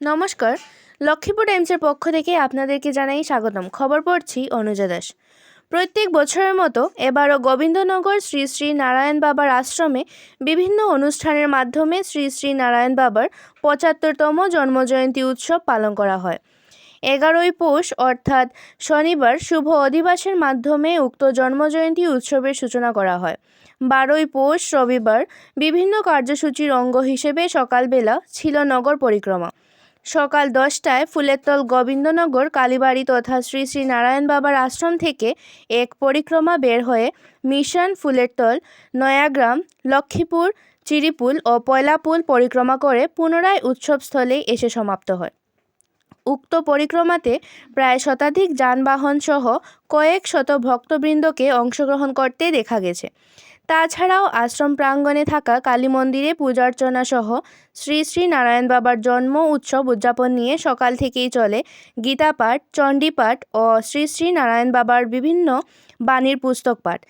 নমস্কার। লক্ষ্মীপুর টাইমসের পক্ষ থেকে আপনাদেরকে জানাই স্বাগতম। খবর পড়ছি অনুজা দাস। প্রত্যেক বছরের মতো এবারও গোবিন্দনগর শ্রী শ্রী নারায়ণ বাবার আশ্রমে বিভিন্ন অনুষ্ঠানের মাধ্যমে শ্রী শ্রী নারায়ণ বাবার পঁচাত্তরতম জন্মজয়ন্তী উৎসব পালন করা হয়। এগারোই পৌষ, অর্থাৎ শনিবার, শুভ অধিবাসের মাধ্যমে উক্ত জন্মজয়ন্তী উৎসবের সূচনা করা হয়। বারোই পৌষ, রবিবার বিভিন্ন কার্যসূচির অঙ্গ হিসেবে সকালবেলা ছিল নগর পরিক্রমা। সকাল দশটায় ফুলেরতল গোবিন্দনগর, কালীবাড়ি তথা শ্রী শ্রী নারায়ণ বাবার আশ্রম থেকে এক পরিক্রমা বের হয়ে মিশন ফুলেরতল নয়াগ্রাম, লক্ষ্মীপুর, চিরিপুল ও পয়লাপুল পরিক্রমা করে পুনরায় উৎসবস্থলে এসে সমাপ্ত হয়। উক্ত পরিক্রমাতে প্রায় শতাধিক যানবাহন সহ কয়েক শত ভক্তবৃন্দকে অংশগ্রহণ করতে দেখা গেছে। তাছাড়াও আশ্রম প্রাঙ্গণে থাকা কালী মন্দিরে পূজার্চনা সহ শ্রী শ্রী নারায়ণ বাবার জন্ম উৎসব উদযাপন নিয়ে সকাল থেকেই চলে গীতাপাঠ, চণ্ডীপাঠ ও শ্রী শ্রী নারায়ণ বাবার বিভিন্ন বাণীর পুস্তক পাঠ।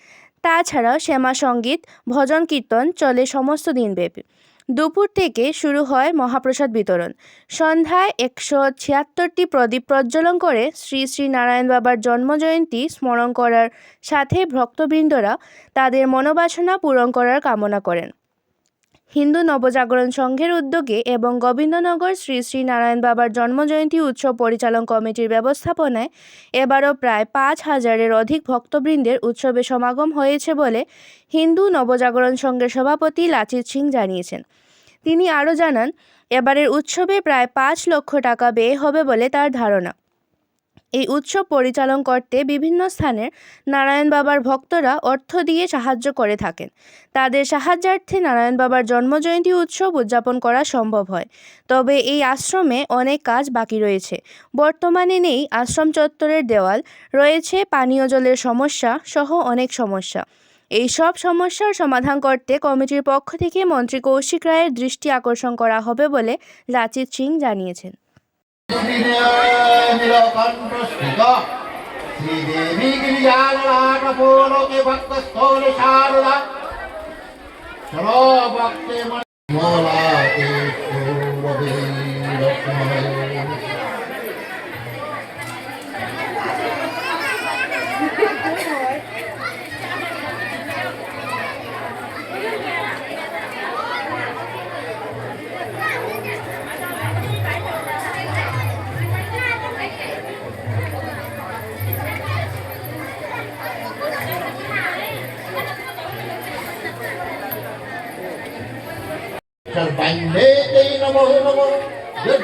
তাছাড়া শ্যামা সংগীত ভজন কীর্তন চলে সমস্ত দিনব্যাপী দুপুর থেকে শুরু হয় মহাপ্রসাদ বিতরণ। সন্ধ্যায় একশো ছিয়াত্তরটি প্রদীপ প্রজ্বলন করে শ্রী শ্রী নারায়ণ বাবার জন্মজয়ন্তী স্মরণ করার সাথে ভক্তবৃন্দরা তাদের মনোবাসনা পূরণ করার কামনা করেন। হিন্দু নবজাগরণ সংঘের উদ্যোগে এবং গোবিন্দনগর শ্রী শ্রী নারায়ণ বাবার জন্মজয়ন্তী উৎসব পরিচালন কমিটির ব্যবস্থাপনায় এবারও প্রায় পাঁচ হাজারের অধিক ভক্তবৃন্দের উৎসবে সমাগম হয়েছে বলে হিন্দু নবজাগরণ সংঘের সভাপতি লাচিত সিং জানিয়েছেন। তিনি আরও জানান, এবারের উৎসবে প্রায় পাঁচ লক্ষ টাকা ব্যয় হবে বলে তার ধারণা। এই উৎসব পরিচালন করতে বিভিন্ন স্থানের নারায়ণ বাবার ভক্তরা অর্থ দিয়ে সাহায্য করে থাকেন। তাদের সাহায্যার্থে নারায়ণ বাবার জন্মজয়ন্তী উৎসব উদযাপন করা সম্ভব হয়। তবে এই আশ্রমে অনেক কাজ বাকি রয়েছে। বর্তমানে নেই আশ্রম চত্বরের দেওয়াল, রয়েছে পানীয় জলের সমস্যা সহ অনেক সমস্যা। এই সব সমস্যার সমাধান করতে কমিটির পক্ষ থেকে মন্ত্রী কৌশিক রায়ের দৃষ্টি আকর্ষণ করা হবে বলে লাচিত সিং জানিয়েছেন। శ్రీదేవి గిరిజాలనాటపోలోకి భక్త స్థోలు శారద సర్వభక్తి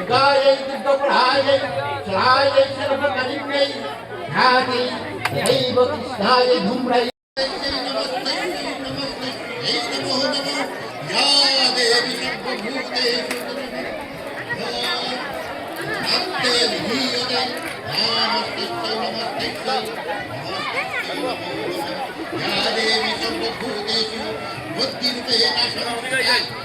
दुर्गायै दुर्गप्रहायै चलायै सर्वकलिन्यै ध्याति दैव कृष्णाय धूम्रै नमो नमो या देवी सर्वभूतेषु नमस्ते धीयते नमस्ते नमस्ते या देवी सर्वभूतेषु बुद्धिरूपेण शरणं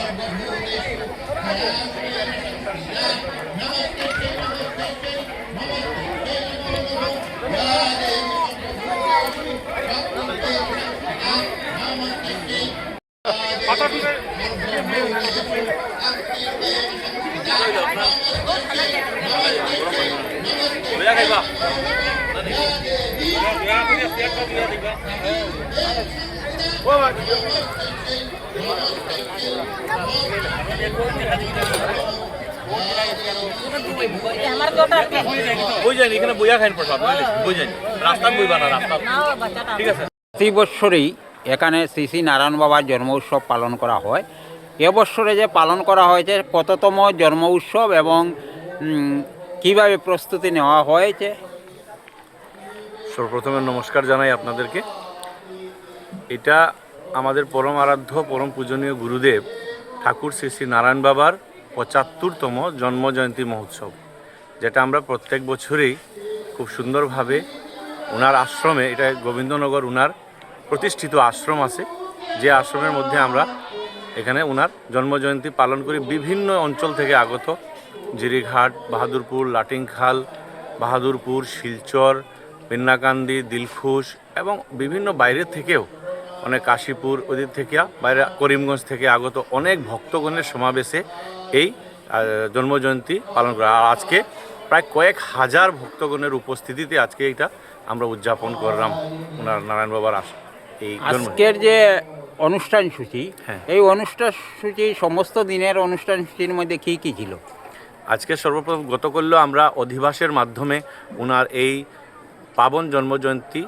আছে। প্রতি বৎসরেই এখানে শ্রী শ্রী নারায়ণ বাবার জন্ম উৎসব পালন করা হয়। এবছরে যে পালন করা হয়েছে কততম জন্ম উৎসব এবং কীভাবে প্রস্তুতি নেওয়া হয়েছে? সর্বপ্রথমে নমস্কার জানাই আপনাদেরকে। এটা আমাদের পরম আরাধ্য, পরম পূজনীয় গুরুদেব ঠাকুর শ্রী শ্রী নারায়ণ বাবার পঁচাত্তরতম জন্মজয়ন্তী মহোৎসব, যেটা আমরা প্রত্যেক বছরেই খুব সুন্দরভাবে ওনার আশ্রমে, এটা গোবিন্দনগর ওনার প্রতিষ্ঠিত আশ্রম আছে, যে আশ্রমের মধ্যে আমরা এখানে ওনার জন্মজয়ন্তী পালন করি। বিভিন্ন অঞ্চল থেকে আগত জিরিঘাট বাহাদুরপুর লাটিংখাল বাহাদুরপুর শিলচর পিন্নাকান্দি দিলখুশ এবং বিভিন্ন বাইরের থেকেও অনেক কাশীপুর ওদিক থেকে বাইরে করিমগঞ্জ থেকে আগত অনেক ভক্তগণের সমাবেশে এই জন্মজয়ন্তী পালন করা আর আজকে প্রায় কয়েক হাজার ভক্তগণের উপস্থিতিতে আজকে এটা আমরা উদযাপন করলাম ওনার নারায়ণ বাবার আস এই আজকের যে অনুষ্ঠান সূচি হ্যাঁ। এই অনুষ্ঠান সূচি সমস্ত দিনের অনুষ্ঠান সূচির মধ্যে কী কী ছিল? আজকে সর্বপ্রথম গত করল আমরা অধিবাসের মাধ্যমে ওনার এই পাবন জন্মজয়ন্তী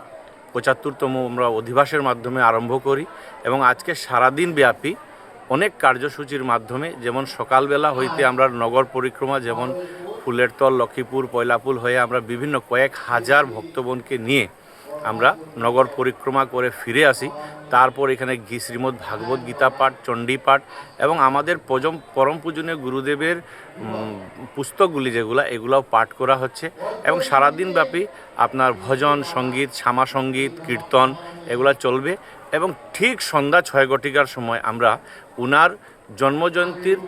পঁচাত্তরতম আমরা অধিবাসের মাধ্যমে আরম্ভ করি এবং আজকে সারাদিন ব্যাপী অনেক কার্যসূচির মাধ্যমে যেমন সকালবেলা হইতে আমরা নগর পরিক্রমা যেমন ফুলের তল লক্ষ্মীপুর পয়লাপুল হয়ে আমরা বিভিন্ন কয়েক হাজার ভক্তবনকে নিয়ে আমরা নগর পরিক্রমা করে ফিরে আসি। তারপর এখানে শ্রীমদ্ ভাগবত গীতা পাঠ, চণ্ডী পাঠ এবং আমাদের পজম পরম পূজনীয় গুরুদেবের পুস্তকগুলি যেগুলো, এগুলাও পাঠ করা হচ্ছে এবং সারাদিন ব্যাপী আপনার ভজন, সংগীত, শ্যামা সংগীত, কীর্তন এগুলা চলবে এবং ঠিক সন্ধ্যা ছয় ঘটিকার সময় আমরা উনার জন্মজয়ন্তীর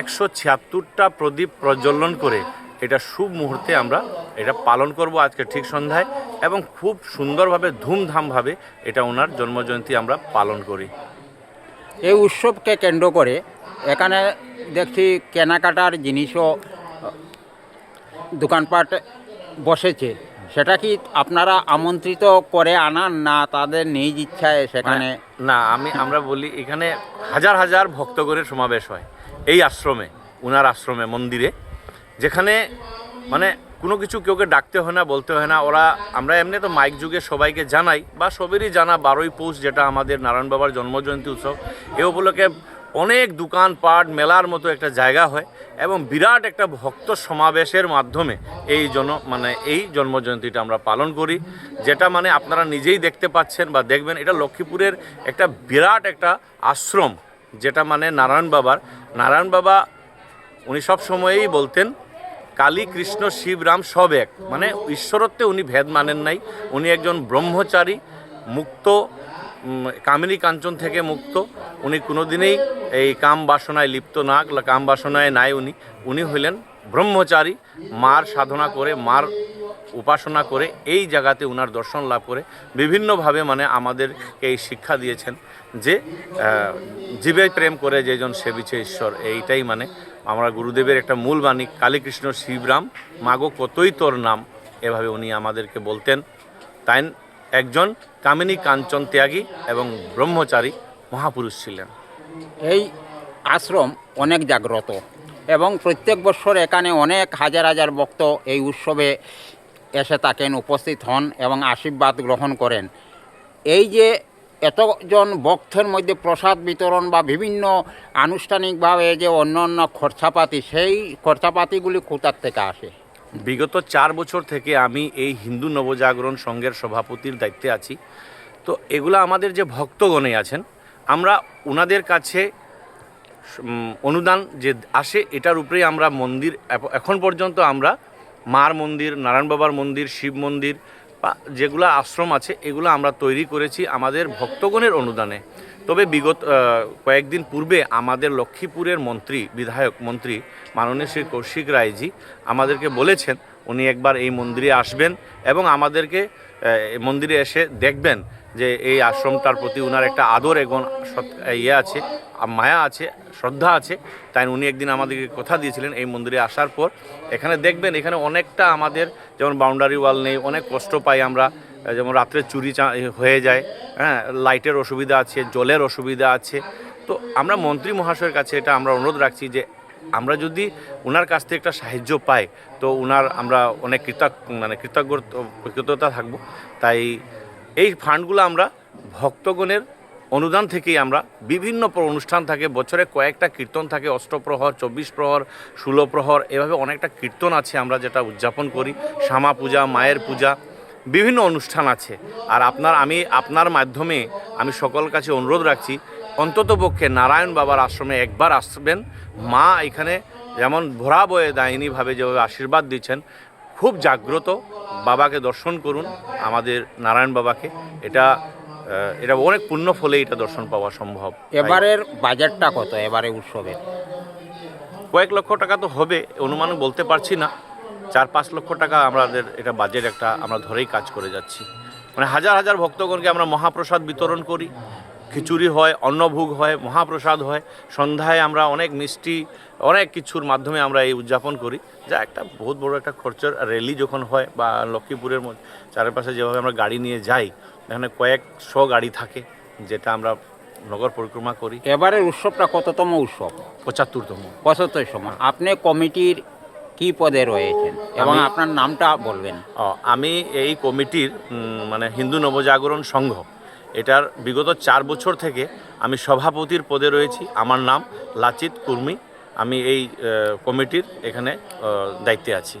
একশো ছিয়াত্তরটা প্রদীপ প্রজ্বলন করে এটা শুভ মুহূর্তে আমরা এটা পালন করব আজকে ঠিক সন্ধ্যায় এবং খুব সুন্দরভাবে ধুমধামভাবে এটা ওনার জন্মজয়ন্তী আমরা পালন করি। এই উৎসবকে কেন্দ্র করে এখানে দেখছি কেনাকাটার জিনিসও দোকানপাট বসেছে। সেটা কি আপনারা আমন্ত্রিত করে আনান না তাদের নিজ ইচ্ছায় সেখানে? না আমি আমরা বলি এখানে হাজার হাজার ভক্তগণের সমাবেশ হয়। এই আশ্রমে উনার আশ্রমে মন্দিরে। যেখানে মানে কোনো কিছু কেউকে ডাকতে হয় না, বলতে হয় না। ওরা, আমরা এমনি তো মাইক যুগে সবাইকে জানাই বা সবেরই জানা বারোই পৌষ যেটা আমাদের নারায়ণ বাবার জন্মজয়ন্তী উৎসব। এ উপলক্ষে অনেক দোকানপাট, মেলার মতো একটা জায়গা হয় এবং বিরাট একটা ভক্ত সমাবেশের মাধ্যমে এই জন মানে এই জন্মজয়ন্তীটা আমরা পালন করি। যেটা মানে আপনারা নিজেই দেখতে পাচ্ছেন বা দেখবেন, এটা লক্ষ্মীপুরের একটা বিরাট একটা আশ্রম, যেটা মানে নারায়ণ বাবার। নারায়ণ বাবা উনি সব সময়েই বলতেন, কালী, কৃষ্ণ, শিব, রাম সব এক। মানে ঈশ্বরত্বে উনি ভেদ মানেন নাই। উনি একজন ব্রহ্মচারী, মুক্ত কামিনী কাঞ্চন থেকে মুক্ত। উনি কোনোদিনেই এই কাম বাসনায় লিপ্ত না, কাম বাসনায় নাই উনি। উনি হইলেন ব্রহ্মচারী। মার সাধনা করে, মার উপাসনা করে এই জায়গাতে উনার দর্শন লাভ করে বিভিন্নভাবে মানে আমাদেরকে এই শিক্ষা দিয়েছেন যে জীবে প্রেম করে যেজন সেবিছে ঈশ্বর, এইটাই মানে আমরা গুরুদেবের একটা মূল বাণী, কালীকৃষ্ণ শিবরাম, মাগো কতই তোর নাম, এভাবে উনি আমাদেরকে বলতেন। তাই একজন কামিনী কাঞ্চন ত্যাগী এবং ব্রহ্মচারী মহাপুরুষ ছিলেন। এই আশ্রম অনেক জাগ্রত এবং প্রত্যেক বছর এখানে অনেক হাজার হাজার ভক্ত এই উৎসবে এসে থাকেন উপস্থিত হন এবং আশীর্বাদ গ্রহণ করেন। এই যে এতজন ভক্তের মধ্যে প্রসাদ বিতরণ বা বিভিন্ন আনুষ্ঠানিকভাবে যে অন্য অন্য খরচাপাতি, সেই খরচাপাতিগুলি কোথার থেকে আসে? বিগত চার বছর থেকে আমি এই হিন্দু নবজাগরণ সংঘের সভাপতির দায়িত্বে আছি। তো এগুলো আমাদের যে ভক্তগণে আছেন, আমরা ওনাদের কাছে অনুদান যে আসে, এটার উপরেই আমরা মন্দির এখন পর্যন্ত আমরা মার মন্দির, নারায়ণ বাবার মন্দির, শিব মন্দির, বা যেগুলো আশ্রম আছে, এগুলো আমরা তৈরি করেছি আমাদের ভক্তগণের অনুদানে। তবে বিগত কয়েকদিন পূর্বে আমাদের লক্ষ্মীপুরের মন্ত্রী, বিধায়ক মন্ত্রী মাননীয় শ্রী কৌশিক রায়জি আমাদেরকে বলেছেন, উনি একবার এই মন্দিরে আসবেন এবং আমাদেরকে মন্দিরে এসে দেখবেন যে এই আশ্রমটার প্রতি ওনার একটা আদর এবং ইয়ে আছে মায়া আছে, শ্রদ্ধা আছে। তাই উনি একদিন আমাদেরকে কথা দিয়েছিলেন এই মন্দিরে আসার পর। এখানে দেখবেন, এখানে অনেকটা আমাদের যেমন বাউন্ডারি ওয়াল নেই, অনেক কষ্ট পাই আমরা। যেমন রাত্রে চুরি হয়ে যায় হ্যাঁ লাইটের অসুবিধা আছে, জলের অসুবিধা আছে। তো আমরা মন্ত্রী মহাশয়ের কাছে এটা আমরা অনুরোধ রাখছি যে, আমরা যদি ওনার কাছ থেকে একটা সাহায্য পাই, তো ওনার আমরা অনেক কৃতজ্ঞ মানে কৃতজ্ঞ কৃতজ্ঞতা থাকব। তাই এই ফান্ডগুলো আমরা ভক্তগণের অনুদান থেকেই আমরা বিভিন্ন অনুষ্ঠান থাকে, বছরে কয়েকটা কীর্তন থাকে, অষ্টপ্রহর চব্বিশ প্রহর ষোলো প্রহর এভাবে অনেকটা কীর্তন আছে আমরা যেটা উদযাপন করি, শ্যামা পূজা, মায়ের পূজা, বিভিন্ন অনুষ্ঠান আছে। আর আপনার, আমি আপনার মাধ্যমে আমি সকল কাছে অনুরোধ রাখছি, অন্ততপক্ষে নারায়ণ বাবার আশ্রমে একবার আসবেন। মা এখানে যেমন ভরা বয়ে দায়নীভাবে যেভাবে আশীর্বাদ দিচ্ছেন খুব জাগ্রত বাবাকে দর্শন করুন আমাদের নারায়ণ বাবাকে। এটা এটা অনেক পুণ্য ফলে এটা দর্শন পাওয়া সম্ভব। এবারের বাজেটটা কত এবারে উৎসবের? কয়েক লক্ষ টাকা তো হবে অনুমান বলতে পারছি না। চার পাঁচ লক্ষ টাকা আমাদের এটা বাজেট একটা আমরা ধরেই কাজ করে যাচ্ছি। মানে হাজার হাজার ভক্তগণকে আমরা মহাপ্রসাদ বিতরণ করি। খিচুড়ি হয় অন্নভোগ হয় মহাপ্রসাদ হয়। সন্ধ্যায় আমরা অনেক মিষ্টি অনেক কিছুর মাধ্যমে আমরা এই উদযাপন করি। যা একটা বহুত বড় একটা খরচের র্যালি যখন হয় বা লক্ষ্মীপুরের মধ্যে চারপাশে যেভাবে আমরা গাড়ি নিয়ে যাই এখানে কয়েকশো গাড়ি থাকে যেটা আমরা নগর পরিক্রমা করি। এবারের উৎসবটা কততম উৎসব? পঁচাত্তরতম। পঁচাত্তর সময় আপনি কমিটির কি পদে রয়েছেন? এবং আপনার নামটা বলবেন। আমি এই কমিটির মানে হিন্দু নবজাগরণ সংঘ। এটার বিগত চার বছর থেকে আমি সভাপতির পদে রয়েছি। আমার নাম লাচিত কুর্মি। আমি এই কমিটির এখানে দায়িত্বে আছি।